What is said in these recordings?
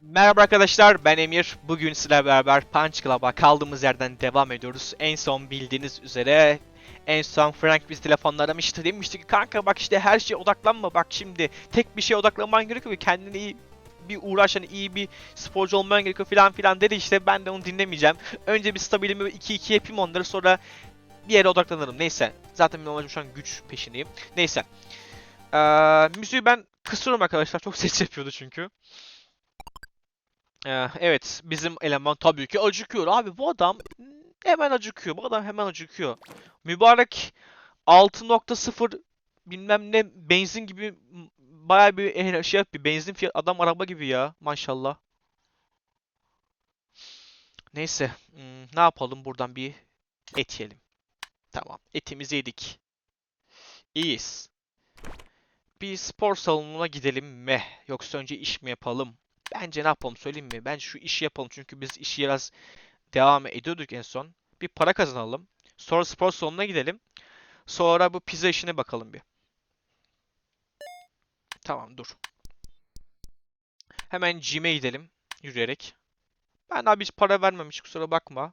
Merhaba arkadaşlar ben Emir. Bugün sizlerle beraber Punch Club'a kaldığımız yerden devam ediyoruz. En son bildiğiniz üzere en son Frank biz telefonla aramıştı. Demişti ki kanka bak işte her şeye odaklanma bak şimdi. Tek bir şeye odaklanman gerekiyor ki kendini iyi bir uğraş hani iyi bir sporcu olman gerekiyor filan filan dedi işte ben de onu dinlemeyeceğim. Önce bir stabilimi 2-2 yapayım onları sonra bir yere odaklanırım. Neyse. Zaten benim amacım şu an güç peşindeyim. Neyse. Ee, müziği ben kısıyorum arkadaşlar. Çok ses yapıyordu çünkü. Ee, evet bizim eleman tabii ki acıkıyor. Abi bu adam hemen acıkıyor. Bu adam hemen acıkıyor. Mübarek 6.0 bilmem ne benzin gibi bayağı bir şey bir benzin fiyat adam araba gibi ya maşallah. Neyse hmm, ne yapalım? Buradan bir et yiyelim. Tamam etimizi yedik. İyiyiz. Bir spor salonuna gidelim mi? Yoksa önce iş mi yapalım Bence ne yapalım söyleyeyim mi? Bence şu işi yapalım çünkü biz işi biraz devam ediyorduk en son. Bir para kazanalım. Sonra spor salonuna gidelim. Sonra bu pizza işine bakalım bir. Tamam dur. Hemen gym'e gidelim yürüyerek. Ben abi hiç para vermemiş kusura bakma.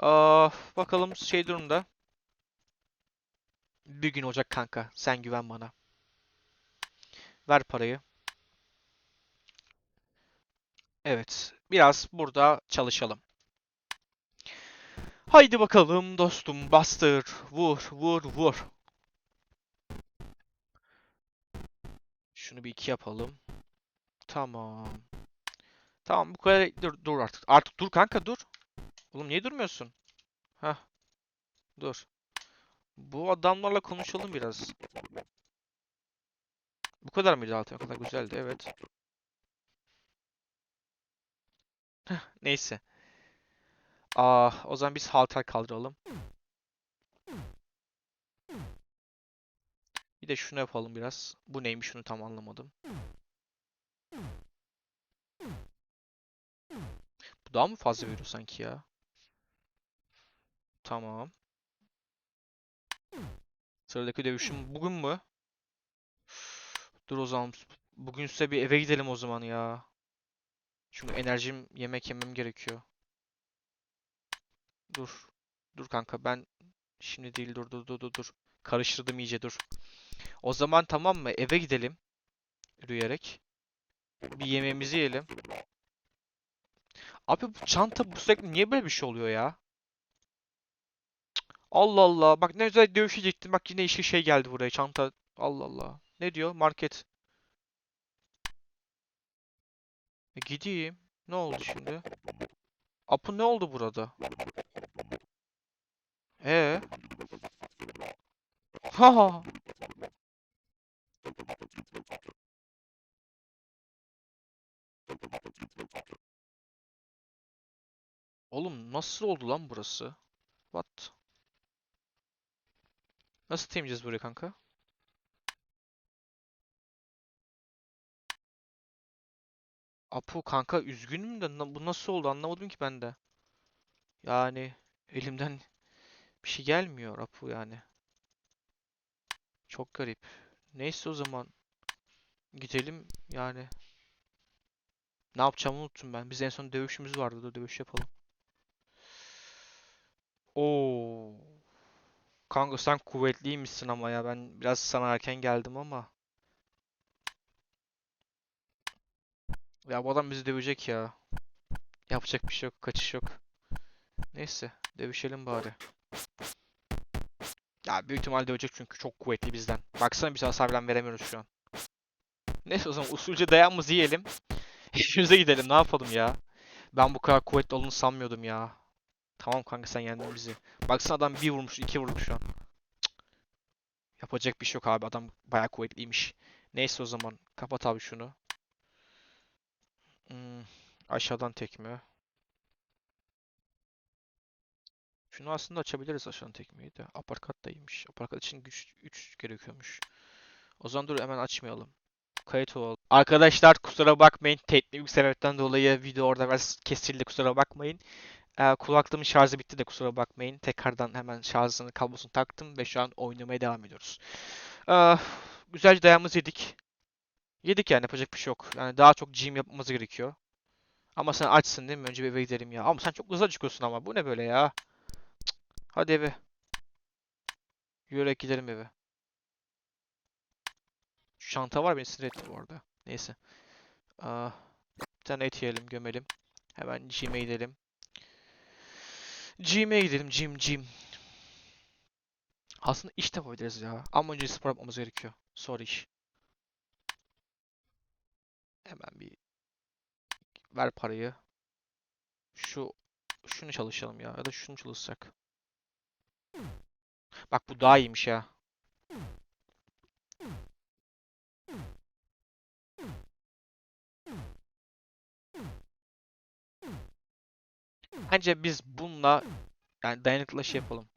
Aa, bakalım şey durumda. Bir gün olacak kanka. Sen güven bana. Ver parayı. Evet, biraz burada çalışalım. Haydi bakalım dostum, bastır, vur, vur, vur. Şunu bir iki yapalım. Tamam. Tamam, bu kadar dur, dur artık. Artık dur kanka dur. Oğlum niye durmuyorsun? Hah. Dur. Bu adamlarla konuşalım biraz. Bu kadar mıydı altı? O kadar güzeldi, evet. Neyse. Ah, o zaman biz halter kaldıralım. Bir de şunu yapalım biraz. Bu neymiş şunu tam anlamadım. Bu daha mı fazla veriyor sanki ya? Tamam. Sıradaki dövüşüm bugün mü? Dur o zaman. Bugünse bir eve gidelim o zaman ya. Çünkü enerjim yemek yemem gerekiyor. Dur. Dur kanka ben şimdi değil dur dur dur dur. Karıştırdım iyice dur. O zaman tamam mı? Eve gidelim. Yürüyerek. Bir yemeğimizi yiyelim. Abi bu çanta bu sürekli niye böyle bir şey oluyor ya? Allah Allah. Bak ne güzel dövüşecektim. Bak yine işe şey geldi buraya. Çanta. Allah Allah. Ne diyor? Market. E, gideyim. Ne oldu şimdi? Apu ne oldu burada? Ee? Ha. Oğlum nasıl oldu lan burası? What? Nasıl temizleyeceğiz burayı kanka? Apu kanka üzgünüm de bu nasıl oldu anlamadım ki ben de. Yani elimden bir şey gelmiyor Apu yani. Çok garip. Neyse o zaman gidelim yani. Ne yapacağımı unuttum ben. Biz en son dövüşümüz vardı da dövüş yapalım. Oo. Kanka sen kuvvetliymişsin ama ya ben biraz sana erken geldim ama. Ya bu adam bizi dövecek ya. Yapacak bir şey yok, kaçış yok. Neyse, dövüşelim bari. Ya büyük ihtimal dövecek çünkü çok kuvvetli bizden. Baksana biz hasar falan veremiyoruz şu an. Neyse o zaman usulca dayanımızı yiyelim. Evimize gidelim ne yapalım ya. Ben bu kadar kuvvetli olduğunu sanmıyordum ya. Tamam kanka sen yendin bizi. Baksana adam bir vurmuş, iki vurmuş şu an. Cık. Yapacak bir şey yok abi adam bayağı kuvvetliymiş. Neyse o zaman kapat abi şunu. Hmm, aşağıdan tekme. Şunu aslında açabiliriz aşağıdan tekmeyi de. Aparkat da iyiymiş. Aparkat için güç 3 gerekiyormuş. O zaman dur hemen açmayalım. Kayıt olalım. Arkadaşlar kusura bakmayın. Teknik bir sebepten dolayı video orada biraz kesildi kusura bakmayın. Ee, kulaklığımın şarjı bitti de kusura bakmayın. Tekrardan hemen şarjını kablosunu taktım ve şu an oynamaya devam ediyoruz. Ee, güzelce dayanımızı yedik. Yedik yani yapacak bir şey yok. Yani daha çok gym yapmamız gerekiyor. Ama sen açsın değil mi? Önce bir eve gidelim ya. Ama sen çok hızlı çıkıyorsun ama. Bu ne böyle ya? Hadi eve. Yürüyerek gidelim eve. Şu çanta var beni sinir etti bu arada. Neyse. Aa, bir tane et yiyelim, gömelim. Hemen gym'e gidelim. Gym'e gidelim, gym, gym. Aslında iş de yapabiliriz ya. Ama önce spor yapmamız gerekiyor. Sonra iş. Hemen bir ver parayı. Şu şunu çalışalım ya ya da şunu çalışsak. Bak bu daha iyiymiş ya. Bence biz bununla yani dayanıklı şey yapalım.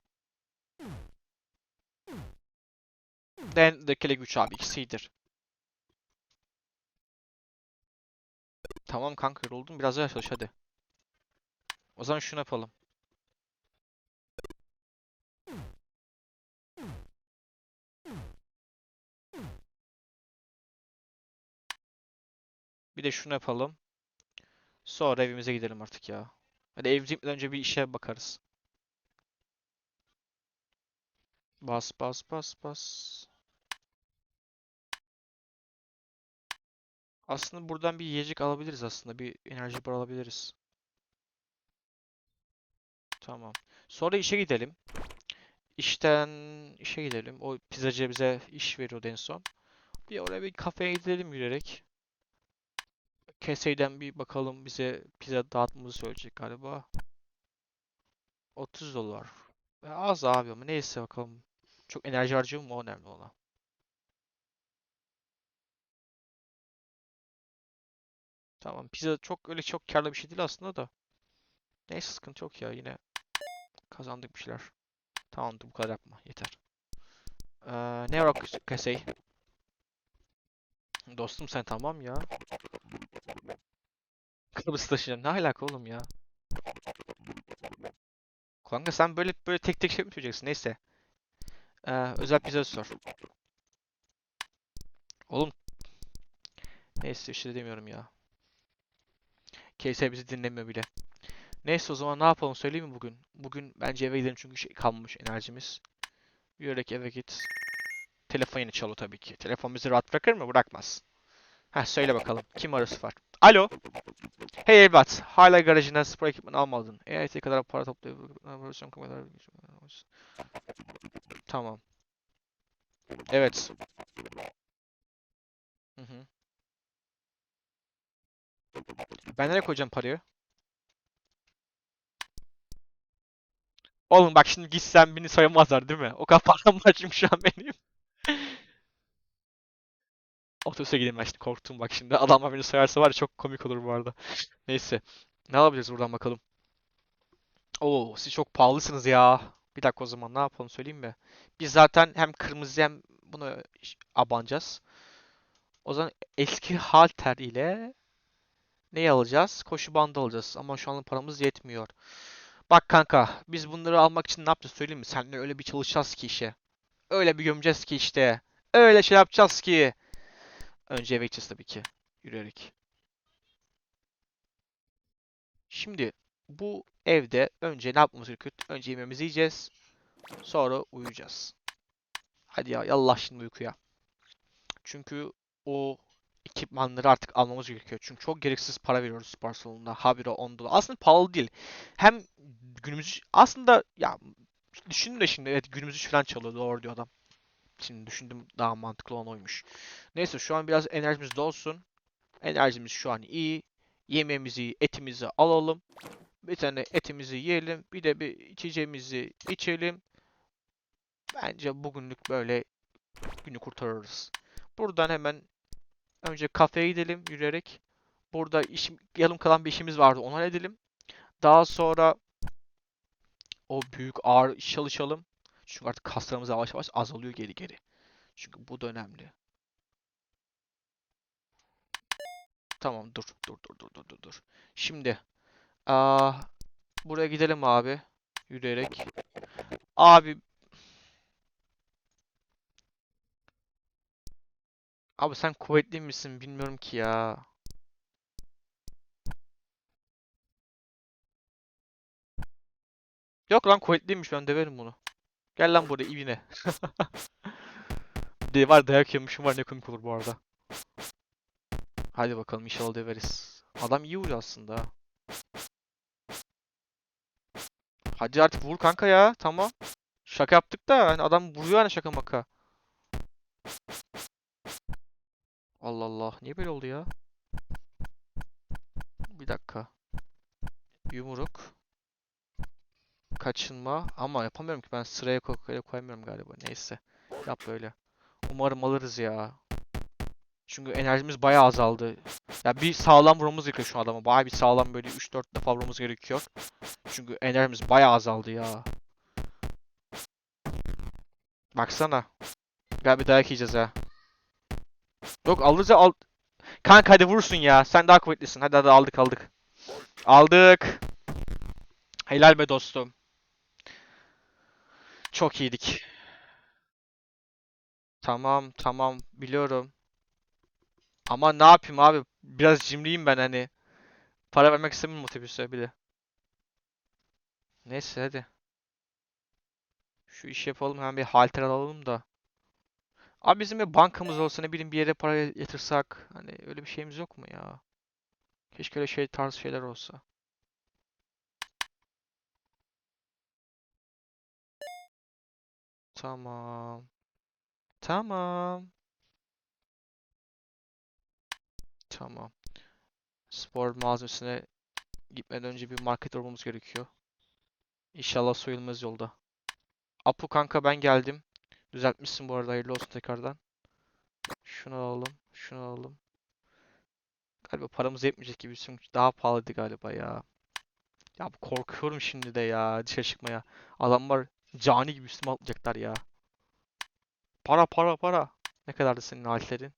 Dayanıklı güç abi ikisidir. Tamam kanka yoruldum biraz daha çalış hadi. O zaman şunu yapalım. Bir de şunu yapalım. Sonra evimize gidelim artık ya. Hadi evimize önce bir işe bakarız. Bas bas bas bas. Aslında buradan bir yiyecek alabiliriz aslında. Bir enerji bar alabiliriz. Tamam. Sonra işe gidelim. İşten işe gidelim. O pizzacı bize iş veriyordu en son. Bir oraya bir kafeye gidelim yürüyerek. Kesey'den bir bakalım bize pizza dağıtmamızı söyleyecek galiba. 30 dolar. E, az abi ama neyse bakalım. Çok enerji harcıyor mu o önemli olan. Tamam pizza çok öyle çok karlı bir şey değil aslında da. Neyse sıkıntı yok ya yine kazandık bir şeyler. Tamamdır bu kadar yapma yeter. Ee, ne var Kesey? Dostum sen tamam ya. Kıbrıs taşıyacağım. Ne alaka oğlum ya? Kanka sen böyle böyle tek tek şey mi söyleyeceksin? Neyse. Ee, özel pizza sor. Oğlum. Neyse işte demiyorum ya. KS bizi dinlemiyor bile. Neyse o zaman ne yapalım söyleyeyim mi bugün? Bugün bence eve gidelim çünkü şey kalmamış enerjimiz. Yürek eve git. Telefon yeni çalıyor tabii ki. Telefon bizi rahat bırakır mı? Bırakmaz. Heh söyle bakalım. Kim arası var? Alo. Hey evlat. Hala garajından spor ekipmanı almadın. EYT kadar para toplayıp Tamam. Evet. Hı hı. Ben nereye koyacağım parayı? Oğlum bak şimdi gitsem beni soyamazlar değil mi? O kadar param var şu an benim. Otobüse gideyim ben şimdi korktum bak şimdi. Adamlar beni soyarsa var ya çok komik olur bu arada. Neyse. Ne alabiliriz buradan bakalım. Oo siz çok pahalısınız ya. Bir dakika o zaman ne yapalım söyleyeyim mi? Biz zaten hem kırmızı hem bunu abanacağız. O zaman eski halter ile neyi alacağız? Koşu bandı alacağız. Ama şu an paramız yetmiyor. Bak kanka biz bunları almak için ne yapacağız söyleyeyim mi? Seninle öyle bir çalışacağız ki işe. Öyle bir gömeceğiz ki işte. Öyle şey yapacağız ki. Önce eve gideceğiz tabii ki. Yürüyerek. Şimdi bu evde önce ne yapmamız gerekiyor? Önce yemeğimizi yiyeceğiz. Sonra uyuyacağız. Hadi ya yallah şimdi uykuya. Çünkü o ekipmanları artık almamız gerekiyor. Çünkü çok gereksiz para veriyoruz spor salonunda. Habire 10 dolar. Aslında pahalı değil. Hem günümüz aslında ya düşündüm de şimdi evet günümüzü falan çalıyor doğru diyor adam. Şimdi düşündüm daha mantıklı olan oymuş. Neyse şu an biraz enerjimiz dolsun. Enerjimiz şu an iyi. Yemeğimizi, etimizi alalım. Bir tane etimizi yiyelim. Bir de bir içeceğimizi içelim. Bence bugünlük böyle günü kurtarırız. Buradan hemen önce kafeye gidelim yürüyerek. Burada işim, yarım kalan bir işimiz vardı. Onu halledelim. Daha sonra o büyük ağır çalışalım. Çünkü artık kaslarımız yavaş yavaş azalıyor geri geri. Çünkü bu da önemli. Tamam dur dur dur dur dur dur dur. Şimdi aa, buraya gidelim abi. Yürüyerek. Abi Abi sen kuvvetli misin bilmiyorum ki ya. Yok lan kuvvetliymiş ben döverim bunu. Gel lan buraya ibine. De var dayak yemişim var ne komik olur bu arada. Hadi bakalım inşallah döveriz. Adam iyi vuruyor aslında. ha. Hadi artık vur kanka ya tamam. Şaka yaptık da hani adam vuruyor hani şaka maka. Allah Allah niye böyle oldu ya? Bir dakika. Yumruk. Kaçınma ama yapamıyorum ki ben sıraya koy koy- koyamıyorum galiba. Neyse. Yap böyle. Umarım alırız ya. Çünkü enerjimiz bayağı azaldı. Ya bir sağlam vurmamız gerekiyor şu adama. Bayağı bir sağlam böyle 3-4 defa vurmamız gerekiyor. Çünkü enerjimiz bayağı azaldı ya. Baksana. Galiba dayak yiyeceğiz ha. Yok alırız ya al. Kanka hadi vurursun ya. Sen daha kuvvetlisin. Hadi hadi aldık aldık. Aldık. Helal be dostum. Çok iyiydik. Tamam tamam biliyorum. Ama ne yapayım abi? Biraz cimriyim ben hani. Para vermek istemiyorum otobüse bir de. Neyse hadi. Şu işi yapalım hemen bir halter alalım da. Abi bizim bir bankamız olsa ne bileyim bir yere para yatırsak. Hani öyle bir şeyimiz yok mu ya? Keşke öyle şey tarz şeyler olsa. Tamam. Tamam. Tamam. Spor malzemesine gitmeden önce bir market aramamız gerekiyor. İnşallah soyulmaz yolda. Apu kanka ben geldim. Düzeltmişsin bu arada hayırlı olsun tekrardan. Şunu alalım. Şunu alalım. Galiba paramız yetmeyecek gibi çünkü daha pahalıydı galiba ya. Ya korkuyorum şimdi de ya dışarı çıkmaya. Adamlar cani gibi üstüme atlayacaklar ya. Para para para. Ne kadardı senin halterin?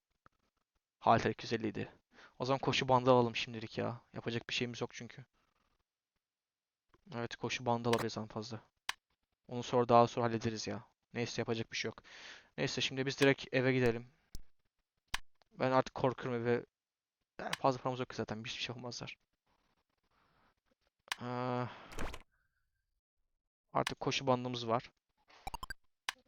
Halter 250 idi. O zaman koşu bandı alalım şimdilik ya. Yapacak bir şeyimiz yok çünkü. Evet koşu bandı alabiliriz en fazla. Onu sonra daha sonra hallederiz ya. Neyse yapacak bir şey yok. Neyse şimdi biz direkt eve gidelim. Ben artık korkuyorum eve. Yani fazla paramız yok ki zaten. Hiçbir şey yapamazlar. Ee, artık koşu bandımız var.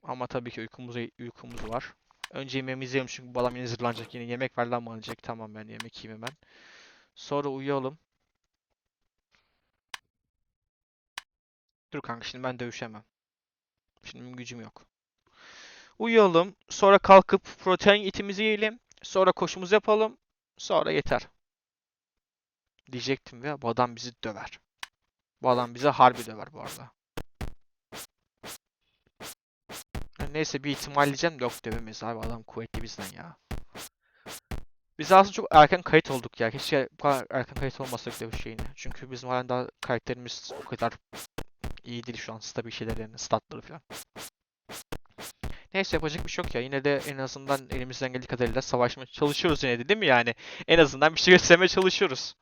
Ama tabii ki uykumuz, uykumuz var. Önce yemeğimizi yiyelim çünkü bu adam yine zırlanacak. Yine yemek ver lan bana diyecek. Tamam ben yemek yiyeyim hemen. Sonra uyuyalım. Dur kanka şimdi ben dövüşemem. Şimdi gücüm yok. Uyuyalım. Sonra kalkıp protein itimizi yiyelim. Sonra koşumuzu yapalım. Sonra yeter. Diyecektim ve bu adam bizi döver. Bu adam bize harbi döver bu arada. Neyse bir ihtimal diyeceğim yok dövemeyiz abi adam kuvvetli bizden ya. Biz aslında çok erken kayıt olduk ya. Keşke bu kadar erken kayıt olmasak dövüş şeyine. Çünkü bizim halen daha karakterimiz o kadar iyi değil şu an stabil şeyler yani statları falan. Neyse yapacak bir şey yok ya. Yine de en azından elimizden geldiği kadarıyla savaşmaya çalışıyoruz yine de değil mi yani? En azından bir şey göstermeye çalışıyoruz.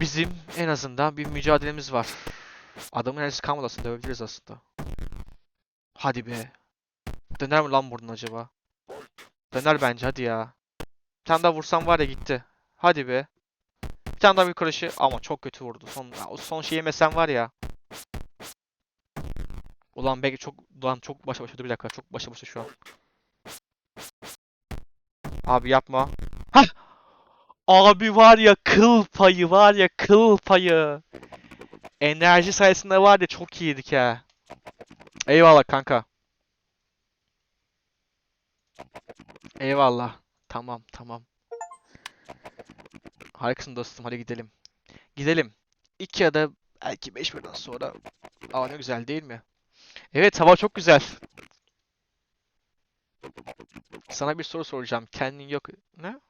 Bizim en azından bir mücadelemiz var. Adamın enerjisi kalmadı aslında dövebiliriz aslında. Hadi be. Döner mi lan buradan acaba? Döner bence hadi ya. Bir tane daha vursam var ya gitti. Hadi be. Tane daha bir karışı ama çok kötü vurdu. Son, ya son şeyi yemesem var ya. Ulan belki çok ulan çok başa başa dur bir dakika çok başa başa şu an. Abi yapma. Hah! Abi var ya kıl payı var ya kıl payı. Enerji sayesinde var ya çok iyiydik ha. Eyvallah kanka. Eyvallah. Tamam tamam. Harikasın dostum hadi gidelim. Gidelim. İki ya da belki beş bölümden sonra. Aa ne güzel değil mi? Evet hava çok güzel. Sana bir soru soracağım. Kendin yok. Ne?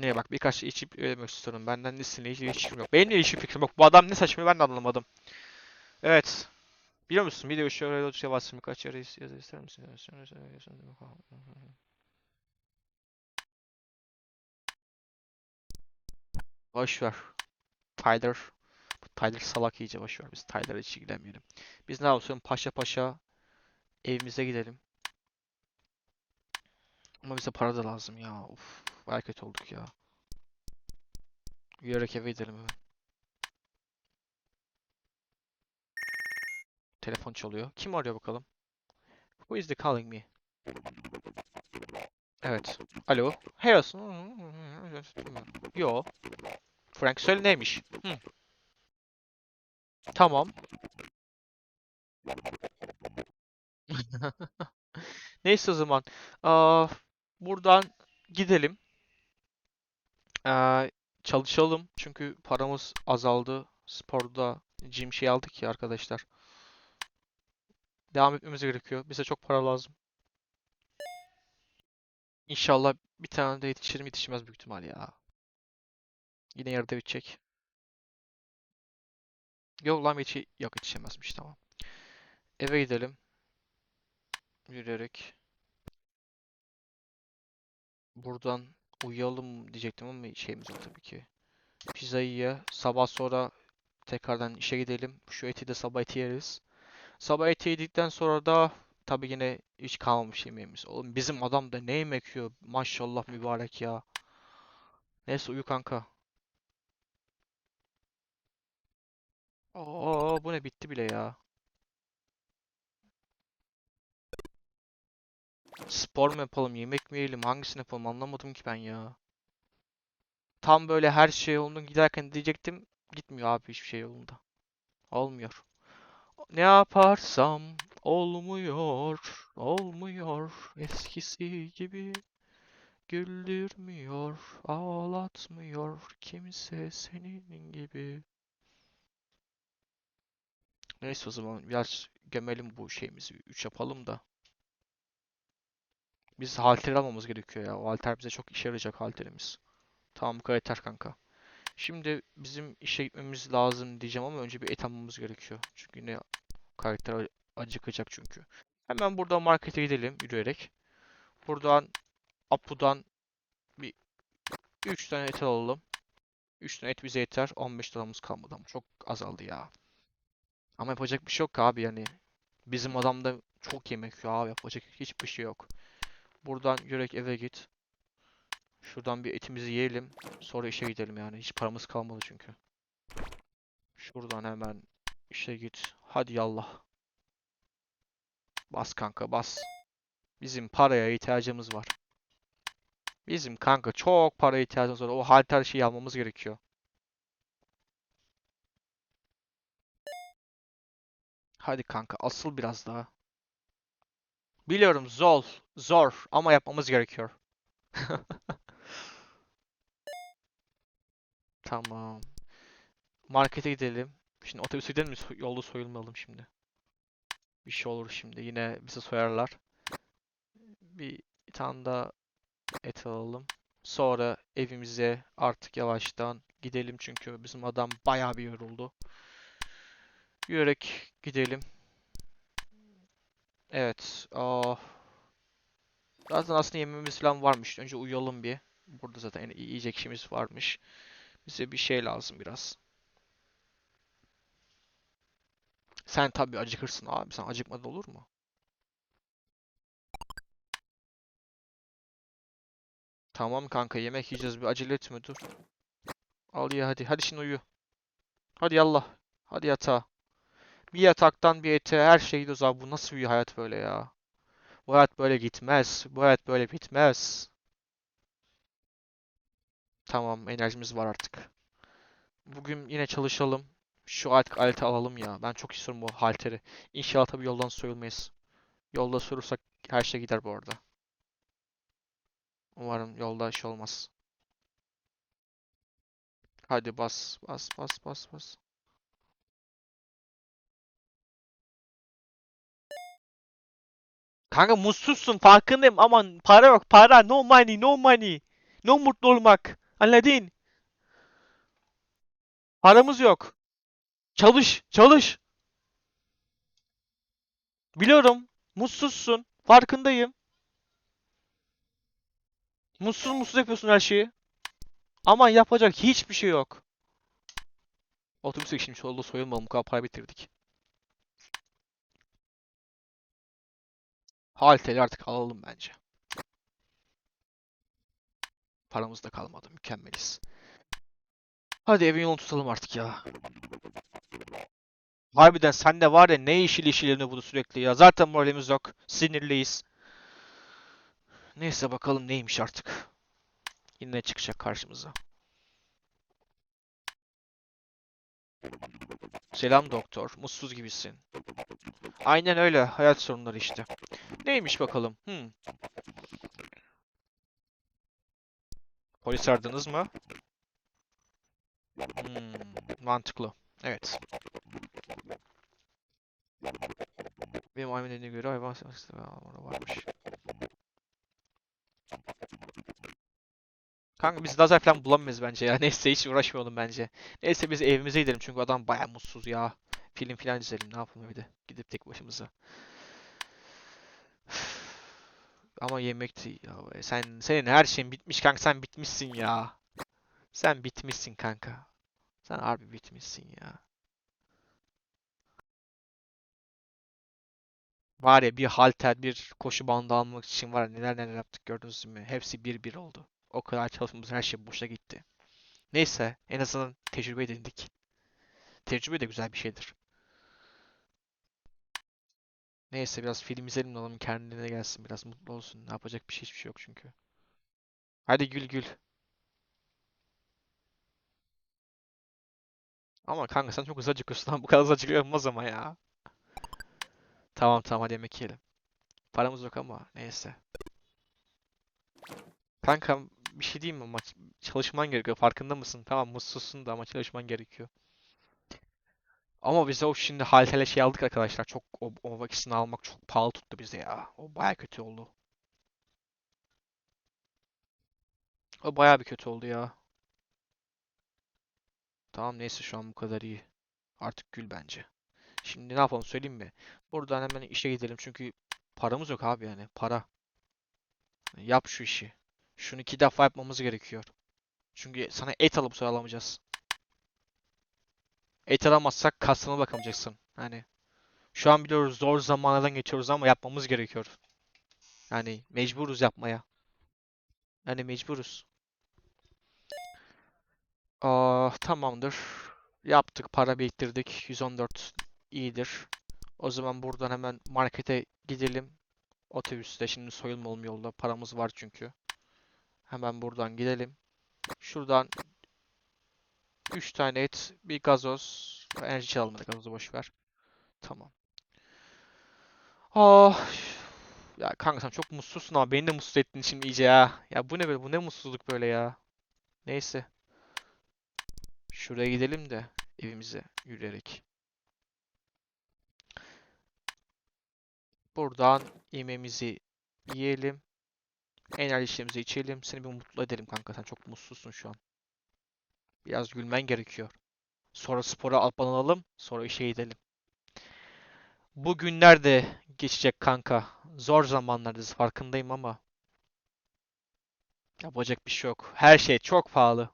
Ne bak birkaç şey içip ölmek istiyorum. Benden nesine hiç ilişkim yok. Benim de hiçbir fikrim yok. Bu adam ne saçma ben de anlamadım. Evet. Biliyor musun? Video şöyle olacak basın birkaç yere yazı ister misin? Boş ver. Tyler. Bu Tyler salak iyice boş ver. Biz Tyler'a hiç ilgilenmeyelim. Biz ne yapalım? Paşa paşa evimize gidelim. Ama bize para da lazım ya. Uf, bayağı kötü olduk ya. Yürüyerek eve gidelim hemen. Telefon çalıyor. Kim arıyor bakalım? Who is the calling me? Evet. Alo. Harrison. Yo. Frank söyle neymiş? Hı. Tamam. Neyse o zaman. Aa, buradan gidelim. Aa, çalışalım. Çünkü paramız azaldı. Sporda gym şey aldık ya arkadaşlar. Devam etmemiz gerekiyor. Bize çok para lazım. İnşallah bir tane de yetişirim yetişmez büyük ihtimal ya. Yine yarıda bitecek. Yok lan yetişi yok yetişemezmiş tamam. Eve gidelim. Yürüyerek. Buradan uyuyalım diyecektim ama şeyimiz yok tabii ki. Pizzayı ye. Sabah sonra tekrardan işe gidelim. Şu eti de sabah eti yeriz. Sabah eti yedikten sonra da tabii yine hiç kalmamış yemeğimiz. Oğlum bizim adam da ne yemek yiyor? Maşallah mübarek ya. Neyse uyu kanka. Oo bu ne bitti bile ya. Spor mu yapalım, yemek mi yiyelim, hangisini yapalım anlamadım ki ben ya. Tam böyle her şey yolunda giderken diyecektim. Gitmiyor abi hiçbir şey yolunda. Olmuyor. Ne yaparsam olmuyor, olmuyor eskisi gibi. Güldürmüyor, ağlatmıyor kimse senin gibi. Neyse o zaman biraz gömelim bu şeyimizi. 3 yapalım da. Biz halter almamız gerekiyor ya. O halter bize çok işe yarayacak halterimiz. Tamam bu kadar yeter kanka. Şimdi bizim işe gitmemiz lazım diyeceğim ama önce bir et almamız gerekiyor. Çünkü yine karakter acıkacak çünkü. Hemen buradan markete gidelim yürüyerek. Buradan Apu'dan bir 3 tane et alalım. 3 tane et bize yeter. 15 liramız kalmadı ama çok azaldı ya. Ama yapacak bir şey yok abi yani. Bizim adamda çok yemek yiyor abi. Yapacak hiçbir şey yok. Buradan yürek eve git. Şuradan bir etimizi yiyelim. Sonra işe gidelim yani. Hiç paramız kalmadı çünkü. Şuradan hemen işe git. Hadi yallah. Bas kanka bas. Bizim paraya ihtiyacımız var. Bizim kanka çok para ihtiyacımız var. O halter şeyi almamız gerekiyor. Hadi kanka asıl biraz daha. Biliyorum zor, zor ama yapmamız gerekiyor. Tamam. Markete gidelim. Şimdi otobüse gidelim mi? Yolda soyulmayalım şimdi. Bir şey olur şimdi. Yine bizi soyarlar. Bir tane daha et alalım. Sonra evimize artık yavaştan gidelim çünkü bizim adam bayağı bir yoruldu. Yürek gidelim. Evet. Aa, zaten aslında yemeğimiz falan varmış. Önce uyuyalım bir. Burada zaten yiyecek şeyimiz varmış. Bize bir şey lazım biraz. Sen tabii acıkırsın abi. Sen acıkmadan olur mu? Tamam kanka yemek yiyeceğiz. Bir acele etme dur. Al ye hadi. Hadi şimdi uyu. Hadi yallah. Hadi yatağa. Bir yataktan bir ete her şey gidiyoruz abi. Bu nasıl bir hayat böyle ya? Bu hayat böyle gitmez. Bu hayat böyle bitmez. Tamam enerjimiz var artık. Bugün yine çalışalım. Şu artık aleti alalım ya. Ben çok istiyorum bu halteri. İnşallah tabii yoldan soyulmayız. Yolda soyulursak her şey gider bu arada. Umarım yolda iş olmaz. Hadi bas bas bas bas bas. Kanka mutsuzsun farkındayım aman para yok para no money no money. No mutlu olmak. Anladın? Paramız yok. Çalış çalış. Biliyorum mutsuzsun farkındayım. Mutsuz mutsuz yapıyorsun her şeyi. Ama yapacak hiçbir şey yok. Otobüse şimdi solda soyulmalım. Bu para bitirdik. Halteli artık alalım bence. Paramız da kalmadı. Mükemmeliz. Hadi evin yolunu tutalım artık ya. Harbiden sen de var ya ne işil işilini bunu sürekli ya. Zaten moralimiz yok. Sinirliyiz. Neyse bakalım neymiş artık. Yine ne çıkacak karşımıza. Selam doktor. Mutsuz gibisin. Aynen öyle. Hayat sorunları işte. Neymiş bakalım? Hmm. Polis aradınız mı? Hmm, mantıklı. Evet. Benim dediğine göre hayvan varmış. Kanka biz lazer falan bulamayız bence ya. Neyse hiç uğraşmayalım bence. Neyse biz evimize gidelim çünkü adam baya mutsuz ya. Film falan izleyelim ne yapalım bir de. Gidip tek başımıza. Ama yemekti ya. Sen senin her şeyin bitmiş kanka sen bitmişsin ya. Sen bitmişsin kanka. Sen harbi bitmişsin ya. Var ya bir halter, bir koşu bandı almak için var ya neler neler yaptık gördünüz mü? Hepsi bir bir oldu. O kadar çalışmamız her şey boşa gitti. Neyse en azından tecrübe edindik. Tecrübe de güzel bir şeydir. Neyse biraz film izleyelim adam kendine gelsin biraz mutlu olsun. Ne yapacak bir şey hiçbir şey yok çünkü. Hadi gül gül. Ama kanka sen çok hızlı acıkıyorsun lan. Bu kadar hızlı acıkılmaz ama ya. Tamam tamam hadi yemek yiyelim. Paramız yok ama neyse. Kankam bir şey diyeyim mi? Maç, çalışman gerekiyor. Farkında mısın? Tamam mutsuzsun da ama çalışman gerekiyor. Ama bize o şimdi haltele şey aldık arkadaşlar. Çok o, o vakisini almak çok pahalı tuttu bize ya. O baya kötü oldu. O baya bir kötü oldu ya. Tamam neyse şu an bu kadar iyi. Artık gül bence. Şimdi ne yapalım söyleyeyim mi? Buradan hemen işe gidelim çünkü paramız yok abi yani. Para. Yap şu işi. Şunu iki defa yapmamız gerekiyor. Çünkü sana et alıp sonra alamayacağız. Et alamazsak kasına bakamayacaksın. Hani şu an biliyoruz zor zamanlardan geçiyoruz ama yapmamız gerekiyor. Yani mecburuz yapmaya. Yani mecburuz. Aa, tamamdır. Yaptık, para biriktirdik. 114 iyidir. O zaman buradan hemen markete gidelim. Otobüste şimdi soyulmayalım yolda. Paramız var çünkü. Hemen buradan gidelim. Şuradan 3 tane et, bir gazoz. Enerji da gazozu boş ver. Tamam. Ah. Ya kanka sen çok mutsuzsun ama beni de mutsuz ettin şimdi iyice ya. Ya bu ne böyle? Bu ne mutsuzluk böyle ya. Neyse. Şuraya gidelim de evimize yürüyerek. Buradan yemeğimizi yiyelim. Enerjimizi içelim. Seni bir mutlu edelim kanka. Sen çok mutsuzsun şu an. Biraz gülmen gerekiyor. Sonra spora abanalım. Sonra işe gidelim. Bu günler de geçecek kanka. Zor zamanlardayız farkındayım ama. Yapacak bir şey yok. Her şey çok pahalı.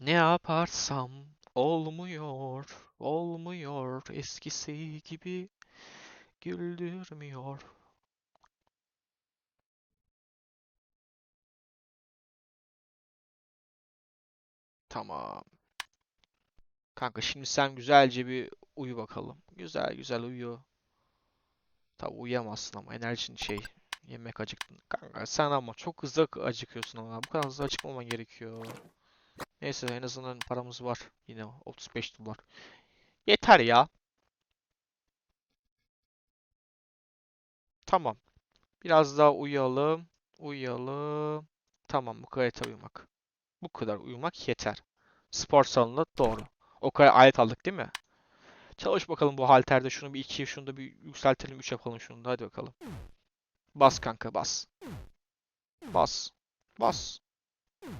Ne yaparsam olmuyor, olmuyor eskisi gibi güldürmüyor. Tamam. Kanka şimdi sen güzelce bir uyu bakalım. Güzel güzel uyu. Tabi uyuyamazsın ama enerjin şey. Yemek acıktın. Kanka sen ama çok hızlı acıkıyorsun ama. Bu kadar hızlı acıkmaman gerekiyor. Neyse en azından paramız var. Yine 35 dolar. Yeter ya. Tamam. Biraz daha uyuyalım. Uyuyalım. Tamam bu kadar yeter uyumak. Bu kadar uyumak yeter. Spor salonu doğru. O kadar alet aldık değil mi? Çalış bakalım bu halterde. Şunu bir 2, şunu da bir yükseltelim. 3 yapalım şunu da. Hadi bakalım. Bas kanka bas. Bas. Bas.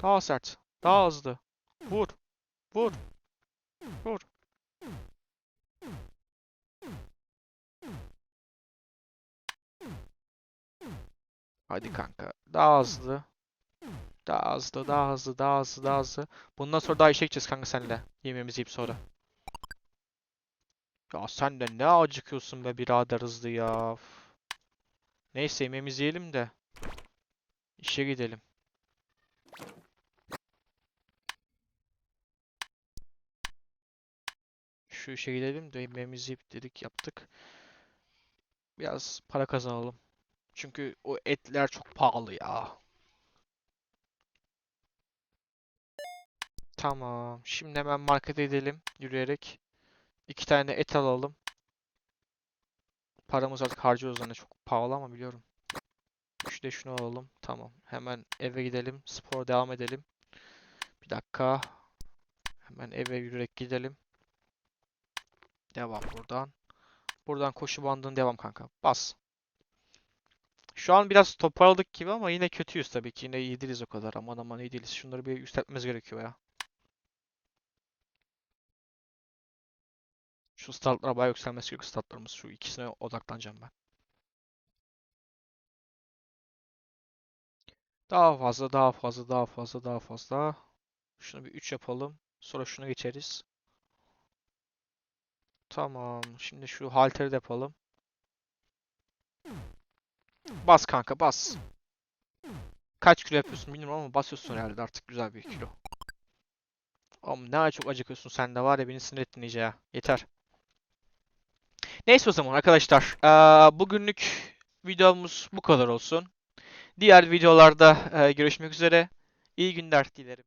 Daha sert. Daha hızlı. Vur. Vur. Vur. Hadi kanka. Daha hızlı. Daha hızlı, daha hızlı, daha hızlı, daha hızlı. Bundan sonra daha işe gideceğiz kanka seninle. Yemeğimizi yiyip sonra. Ya sen de ne acıkıyorsun be birader hızlı ya. Neyse yemeğimizi yiyelim de. İşe gidelim. Şu işe gidelim de yemeğimizi yiyip dedik yaptık. Biraz para kazanalım. Çünkü o etler çok pahalı ya. Tamam. Şimdi hemen markete gidelim yürüyerek. İki tane et alalım. Paramız artık harcıyoruz hani çok pahalı ama biliyorum. Şu de şunu alalım. Tamam. Hemen eve gidelim. Spor devam edelim. Bir dakika. Hemen eve yürüyerek gidelim. Devam buradan. Buradan koşu bandına devam kanka. Bas. Şu an biraz toparladık gibi ama yine kötüyüz tabii ki. Yine iyi değiliz o kadar. Aman aman iyi değiliz. Şunları bir yükseltmemiz gerekiyor ya. Şu statlara bayağı yükselmesi gerekiyor statlarımız. Şu ikisine odaklanacağım ben. Daha fazla, daha fazla, daha fazla, daha fazla. Şunu bir 3 yapalım. Sonra şuna geçeriz. Tamam. Şimdi şu halteri de yapalım. Bas kanka bas. Kaç kilo yapıyorsun bilmiyorum ama basıyorsun herhalde artık güzel bir kilo. Oğlum ne çok acıkıyorsun sen de var ya beni sinir ettin iyice ya. Yeter. Neyse o zaman arkadaşlar. bugünlük videomuz bu kadar olsun. Diğer videolarda görüşmek üzere. İyi günler dilerim.